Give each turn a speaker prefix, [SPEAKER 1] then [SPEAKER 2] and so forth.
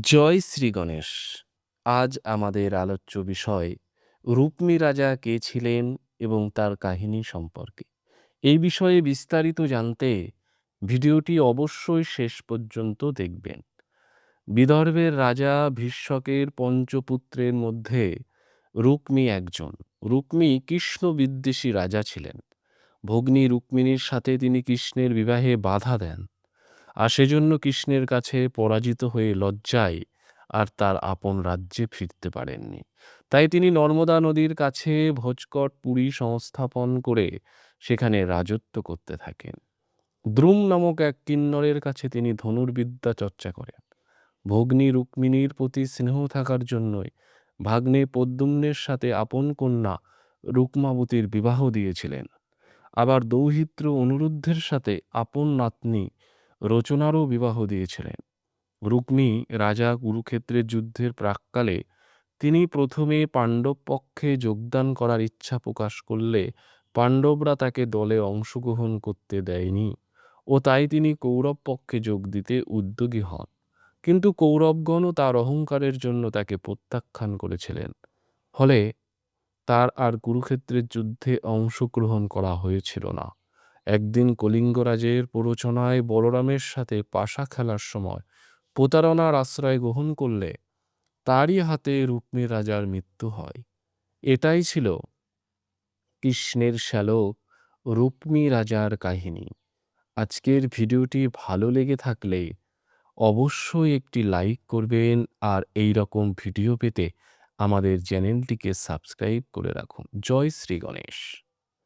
[SPEAKER 1] জয় শ্রী গণেশ, আজ আমাদের আলোচ্য বিষয় রুক্মী রাজা কে ছিলেন এবং তার কাহিনী সম্পর্কে। এই বিষয়ে বিস্তারিত জানতে ভিডিওটি অবশ্যই শেষ পর্যন্ত দেখবেন। বিদর্ভের রাজা ভীষ্মকের পঞ্চপুত্রের মধ্যে রুক্মী একজন। রুক্মী কৃষ্ণ বিদ্বেষী রাজা ছিলেন। ভগ্নী রুক্মিণীর সাথে তিনি কৃষ্ণের বিবাহে বাধা দেন। আর সেজন্য কৃষ্ণের কাছে পরাজিত হয়ে লজ্জায় আর তার আপন রাজ্যে ফিরতে পারেননি। তাই তিনি নর্মদা নদীর কাছে ভোজকট পুরী সংস্থাপন করে সেখানে রাজত্ব করতে থাকেন। দ্রুম নামক এক কিন্নরের কাছে তিনি ধনুর্বিদ্যা চর্চা করেন। ভগ্নী রুক্মিণীর প্রতি স্নেহ থাকার জন্যই ভাগ্নে পদ্মুম্নের সাথে আপন কন্যা রুক্মাবতীর বিবাহ দিয়েছিলেন। আবার দৌহিত্র অনুরুদ্ধের সাথে আপন নাতনি রচনারও বিবাহ দিয়েছিলেন। রুক্মী রাজা কুরুক্ষেত্রের যুদ্ধের প্রাককালে তিনি প্রথমে পাণ্ডব পক্ষে যোগদান করার ইচ্ছা প্রকাশ করলে পাণ্ডবরা তাকে দলে অংশগ্রহণ করতে দেয়নি ও তাই তিনি কৌরব পক্ষে যোগ দিতে উদ্যোগী হন। কিন্তু কৌরবগণও তার অহংকারের জন্য তাকে প্রত্যাখ্যান করেছিলেন। ফলে তার আর কুরুক্ষেত্রের যুদ্ধে অংশগ্রহণ করা হয়েছিল না। একদিন কলিঙ্গরাজের প্ররোচনায় বলরামের সাথে পাশা খেলার সময় প্রতারণার আশ্রয় গ্রহণ করলে তারই হাতে রুক্মী রাজার মৃত্যু হয়। এটাই ছিল কৃষ্ণের শ্যালক রুক্মী রাজার কাহিনী। আজকের ভিডিওটি ভালো লেগে থাকলে অবশ্যই একটি লাইক করবেন আর এই রকম ভিডিও পেতে আমাদের চ্যানেলটিকে সাবস্ক্রাইব করে রাখুন। জয় শ্রী গণেশ।